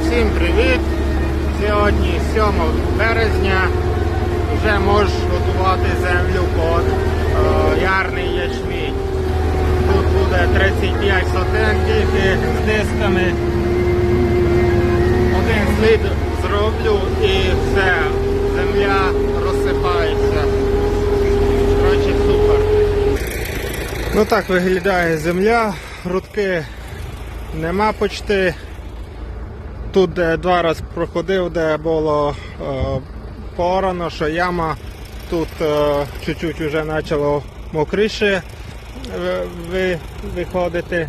всім привіт! Сьогодні 7 березня. Вже можеш готувати землю під е, ярний ячмінь. Тут буде 35 сотен з дисками. Один слід зроблю і все. Земля розсипається. Коротше, супер. Ну так виглядає земля, грудки нема почти. Тут де два рази проходив, де було е, порано, що яма, тут е, чуть-чуть вже почало мокріше ви- ви- виходити.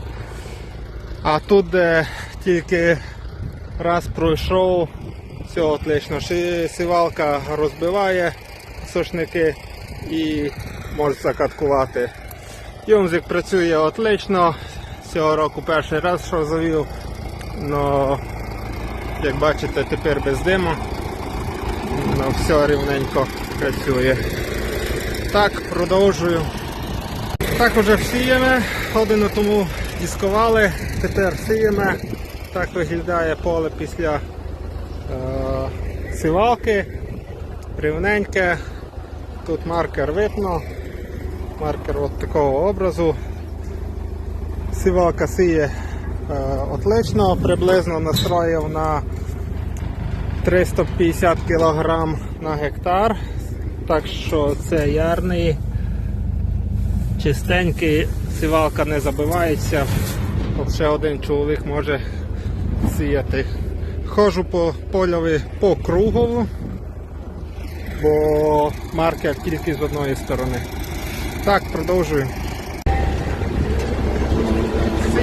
А тут де тільки раз пройшов, все отлично. Сівалка розбиває сушники і може закаткувати. Юмзик працює отлично. Цього року перший раз що завів. Но як бачите, тепер без диму. Ну, все рівненько працює. Так, продовжую. Так уже всіяме, годину тому дискували, тепер сіємо. Так виглядає поле після е, сівалки. Рівненьке. Тут маркер видно. Маркер от такого образу. Сівалка сіє отлично, приблизно настроїв на 350 кг на гектар. Так що це ярний, чистенький, сівалка не забивається. Ще один чоловік може сіяти. Ходжу по польові по кругову, бо маркер тільки з одної сторони. Так, продовжую.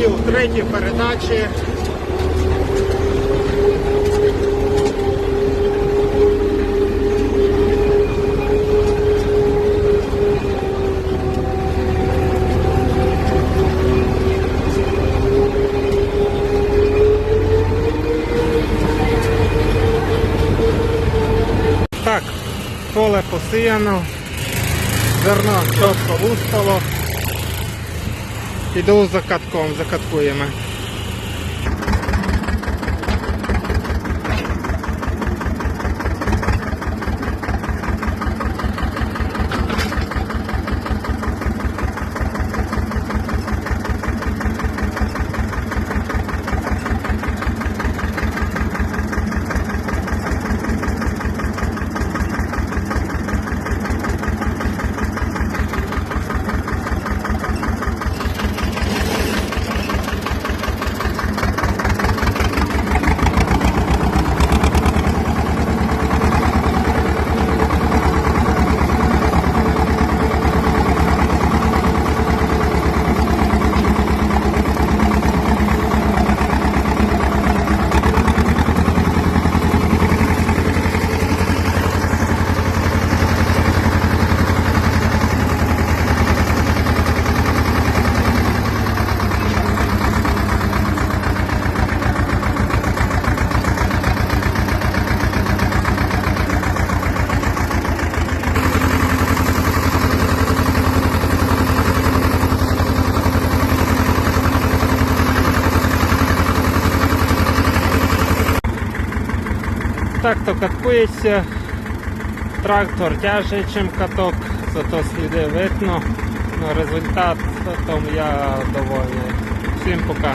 Сів третій передачі. Так, поле посіяно, зерно чітко вустало. Іду за катком, закаткуємо. Так то каткується. Трактор тяже, чим каток, зато сліди видно. но результат, то я довольний. Всім пока.